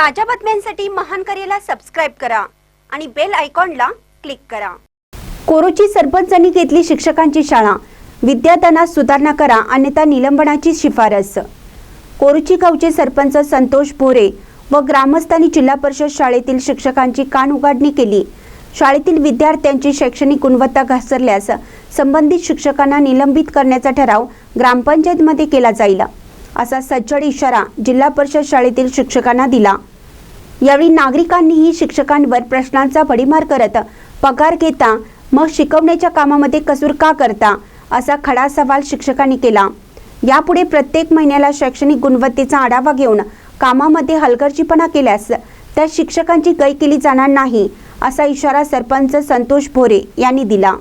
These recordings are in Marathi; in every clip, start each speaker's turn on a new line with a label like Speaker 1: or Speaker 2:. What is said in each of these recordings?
Speaker 1: ताज्या बातम्यांसाठी महान करेला सबस्क्राईब करा आणि बेल आयकॉनला क्लिक करा. कोरोची सरपंचांनी घेतली शिक्षकांची शाळा. विद्यार्थ्यांना सुधारणा करा अन्यथा निलंबनाची शिफारस. कोरुची गावचे सरपंच संतोष भोरे व ग्रामस्थांनी जिल्हा परिषद शाळेतील शिक्षकांची कान उघडणी केली. शाळेतील विद्यार्थ्यांची शैक्षणिक गुणवत्ता घसरल्यास संबंधित शिक्षकांना निलंबित करण्याचा ठराव ग्रामपंचायतमध्ये केला जाईल. असा सज्जड इशारा जिल्हा परिषद शाळेतील शिक्षकांना दिला. यावेळी नागरिकांनीही शिक्षकांवर प्रश्नांचा भडीमार करत पगार घेता मग शिकवण्याच्या कामामध्ये कसूर का करता असा खडा सवाल शिक्षकांनी केला. यापुढे प्रत्येक महिन्याला शैक्षणिक गुणवत्तेचा आढावा घेऊन कामामध्ये हलगर्जीपणा केल्यास त्या शिक्षकांची गय केली जाणार नाही असा इशारा सरपंच संतोष भोरे यांनी दिला.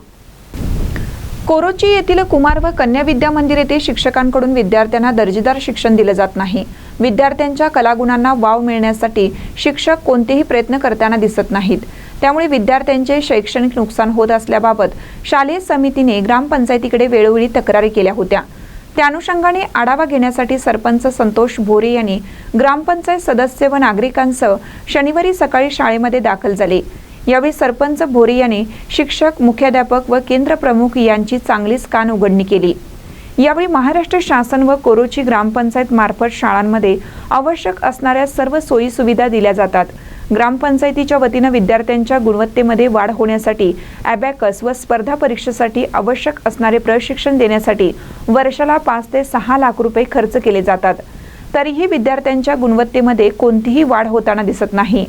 Speaker 2: कोरोची येथील कुमार व कन्या विद्या मंदिर येथे शिक्षकांकडून विद्यार्थ्यांना दर्जेदार शिक्षण दिलं जात नाही. विद्यार्थ्यांच्या कलागुणांना वाव मिळण्यासाठी शिक्षक कोणतेही प्रयत्न करताना दिसत नाहीत. त्यामुळे विद्यार्थ्यांचे शैक्षणिक नुकसान होत असल्याबाबत शालेय समितीने ग्रामपंचायतीकडे वेळोवेळी तक्रारी केल्या होत्या. त्या अनुषंगाने आढावा घेण्यासाठी सरपंच संतोष भोरे यांनी ग्रामपंचायत सदस्य व नागरिकांसह शनिवारी सकाळी शाळेमध्ये दाखल झाले. यावेळी सरपंच भोरे यांनी शिक्षक मुख्याध्यापक व केंद्र प्रमुख यांची चांगलीच कान उघडणी केली. यावेळी महाराष्ट्र शासन व कोरोची ग्रामपंचायत मार्फत शाळांमध्ये आवश्यक असणाऱ्या सर्व सोयी सुविधा दिल्या जातात. ग्रामपंचायतीच्या वतीनं विद्यार्थ्यांच्या गुणवत्तेमध्ये वाढ होण्यासाठी ॲबॅकस व स्पर्धा परीक्षेसाठी आवश्यक असणारे प्रशिक्षण देण्यासाठी वर्षाला पाच ते सहा लाख रुपये खर्च केले जातात. तरीही विद्यार्थ्यांच्या गुणवत्तेमध्ये कोणतीही वाढ होताना दिसत नाही.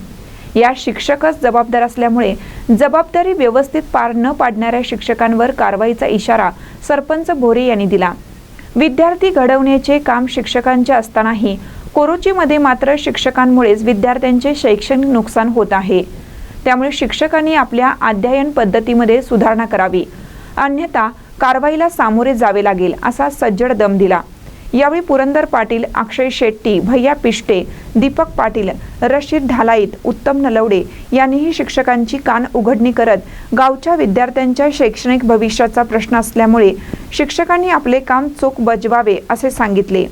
Speaker 2: या शिक्षकच जबाबदार असल्यामुळे जबाबदारी व्यवस्थित पार न पाडणाऱ्या शिक्षकांवर कारवाईचा इशारा सरपंच भोरे यांनी दिला. विद्यार्थी घडवण्याचे काम शिक्षकांचे असतानाही कोरोचीमध्ये मात्र शिक्षकांमुळेच विद्यार्थ्यांचे शैक्षणिक नुकसान होत आहे. त्यामुळे शिक्षकांनी आपल्या अध्ययन पद्धतीमध्ये सुधारणा करावी. अन्यथा कारवाईला सामोरे जावे लागेल असा सज्जड दम दिला. यावेळी पुरंदर पाटील अक्षय शेट्टी भैया पिष्टे दीपक पाटील रशीद ढालाईत उत्तम नलवडे यांनीही शिक्षकांची कान उघडणी करत गावच्या विद्यार्थ्यांच्या शैक्षणिक भविष्याचा प्रश्न असल्यामुळे शिक्षकांनी आपले काम चोख बजवावे असे सांगितले.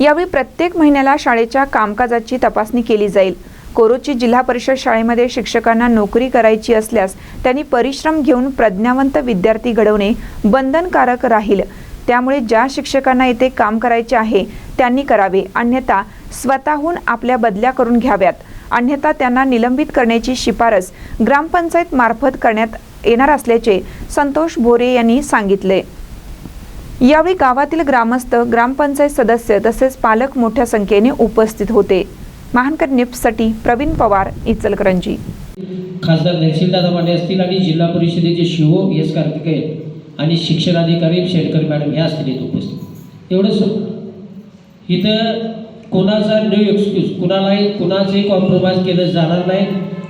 Speaker 2: यावेळी प्रत्येक महिन्याला शाळेच्या कामकाजाची तपासणी केली जाईल. कोरोची जिल्हा परिषद शाळेमध्ये शिक्षकांना नोकरी करायची असल्यास त्यांनी परिश्रम घेऊन प्रज्ञावंत विद्यार्थी घडवणे बंधनकारक राहील. त्यामुळे ज्या शिक्षकांना येथे काम करायचे आहे त्यांनी करावे. अन्यथा स्वतःहून आपल्या बदल्या करून घ्याव्यात. अन्यथा त्यांना निलंबित करण्याची शिफारस ग्रामपंचायत मार्फत करण्यात येणार असल्याचे संतोष भोरे यांनी सांगितले. यावेळी गावातील ग्रामस्थ ग्रामपंचायत सदस्य तसेच पालक मोठ्या संख्येने उपस्थित होते. महानकर निप्ससाठी प्रवीण पवार इचलकरंजी.
Speaker 3: खासदार नरसिंहदादा माने असतील आणि जिल्हा परिषदेचे शिवो एस कार्तिकेय आणि शिक्षणाधिकारी शेडकर मॅडम या असतील उपस्थित. एवढंच इथं कोणाचा नो एक्सक्यूज कुणालाही कुणाचंही कॉम्प्रोमाइज केलं जाणार नाही.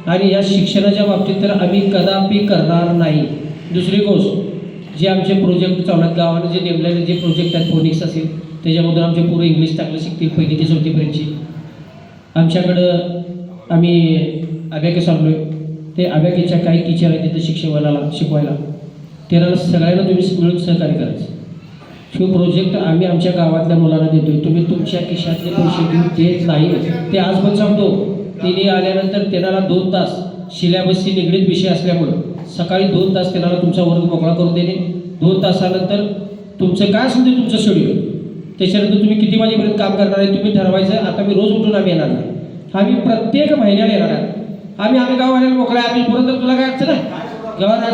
Speaker 3: आणि या शिक्षणाच्या बाबतीत तर आम्ही कदापि करणार नाही. दुसरी गोष्ट जे आमचे प्रोजेक्ट चालू गावाने जे नेमलेले जे प्रोजेक्ट आहेत फोनिक्स असेल त्याच्यामधून आमचे पूर्ण इंग्लिश चांगलं शिकतील पहिली ते चौथीपर्यंतची आमच्याकडं आम्ही अभ्याके आणलो आहे ते अभ्याकीच्या काही टीचर आहेत तिथं शिक्षकाला शिकवायला. त्याला सगळ्यांना तुम्ही मिळून सहकार्य करायचं. तो प्रोजेक्ट आम्ही आमच्या गावातल्या मुलांना देतोय. तुम्ही तुमच्या खिशातले पैसे घेऊन देत नाही. ते आज पण सांगतो तिने आल्यानंतर त्यांना दोन तास सिलेबसशी निगडीत विषय असल्यामुळं सकाळी दोन तास त्यांना तुमचा वर्ग मोकळा करून देणे. दोन तासानंतर तुमचं काय असेल ते तुमचं शेड्यूल त्याच्यानंतर तुम्ही किती वाजेपर्यंत काम करणार आहे तुम्ही ठरवायचं. आता मी रोज उठून आम्ही येणार नाही. आम्ही प्रत्येक महिन्याला येणार आहे. आम्ही आम्ही गाववाल्याला मोकळा आहे. आम्ही पुरंदर तुला काय अडचण आहे? गावात